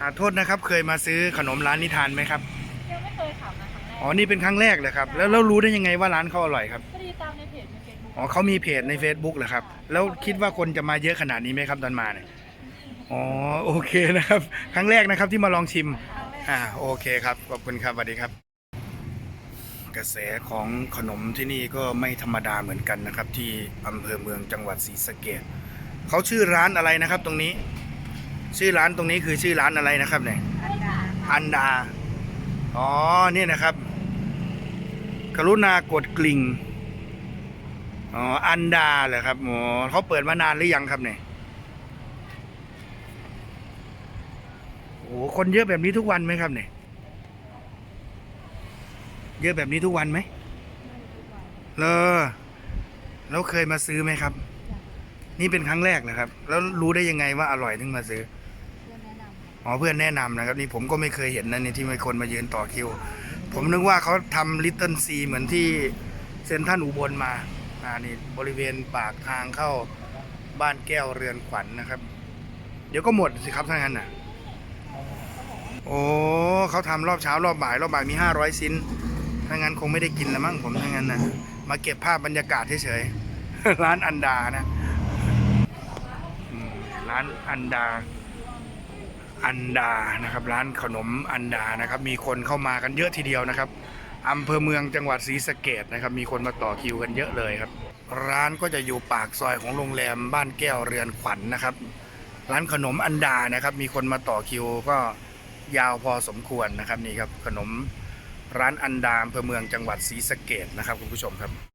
อ่าโทษนะครับเคยมาซื้อขนมร้านนิทานไหมครับ ยังไม่เคยถามนะครั้งแรกอ๋อนี่เป็นครั้งแรกเลยครับ แล้วแล้วรู้ได้ยังไงว่าร้านเขาอร่อยครับ พอดีตามในเพจในเฟซบุ๊กอ๋อเขามีเพจใน Facebook เหรอครับ แล้วคิดว่าคนจะมาเยอะขนาดนี้ไหมครับตอนมาเนี่ย อ๋อโอเคนะครับ ครั้งแรกนะครับที่มาลองชิม อ่าโอเคครับ ขอบคุณครับสวัสดีครับ กระแสของขนมที่นี่ก็ไม่ธรรมดาเหมือนกันนะครับ ที่อำเภอเมืองจังหวัดศรีสะเกดเขาชื่อร้านอะไรนะครับตรงนี้ ชื่อร้านตรงนี้คือชื่อร้านอะไรนะครับเนี่ยอันดา อ๋อเนี่ยนะครับ กรุณากดกลิ่ง อ๋อ อันดาเหรอครับอ๋อเขาเปิดมานานหรือยังครับเนี่ย โอ้โหคนเยอะแบบนี้ทุกวันไหมครับเนี่ย เยอะแบบนี้ทุกวันไหมเลอแล้วเคยมาซื้อไหมครับ นี่เป็นครั้งแรกนะครับ แล้วรู้ได้ยังไงว่าอร่อยถึงมาซื้อ อ๋อเพื่อนแนะนำนะครับนี่ผมก็ไม่เคยเห็นนะนี่ที่มีคนมายืนต่อคิว ผมนึกว่าเขาทำลิตเติ้ลซีเหมือนที่เซนทรันอุบลมาอ่านี่บริเวณปากทางเข้าบ้านแก้วเรือนขวัญนะครับ เดี๋ยวก็หมดสิครับถ้างั้นน่ะ โอ้เขาทำรอบเช้ารอบบ่ายรอบบ่ายมีห้าร้อยชิ้นถ้างั้นคงไม่ได้กินละมั้งผมถ้างั้นนะมาเก็บภาพบรรยากาศเฉยๆร้านอันดานะร้านอันดา อันดานะครับ ร้านขนมอันดานะครับ มีคนเข้ามากันเยอะทีเดียวนะครับอำเภอเมืองจังหวัดศรีสะเกดนะครับ มีคนมาต่อคิวกันเยอะเลยครับ ร้านก็จะอยู่ปากซอยของโรงแรมบ้านแก้วเรือนขวัญนะครับ ร้านขนมอันดานะครับ มีคนมาต่อคิวก็ยาวพอสมควรนะครับนี่ครับขนมร้านอันดาอำเภอเมืองจังหวัดศรีสะเกดนะครับคุณผู้ชมครับ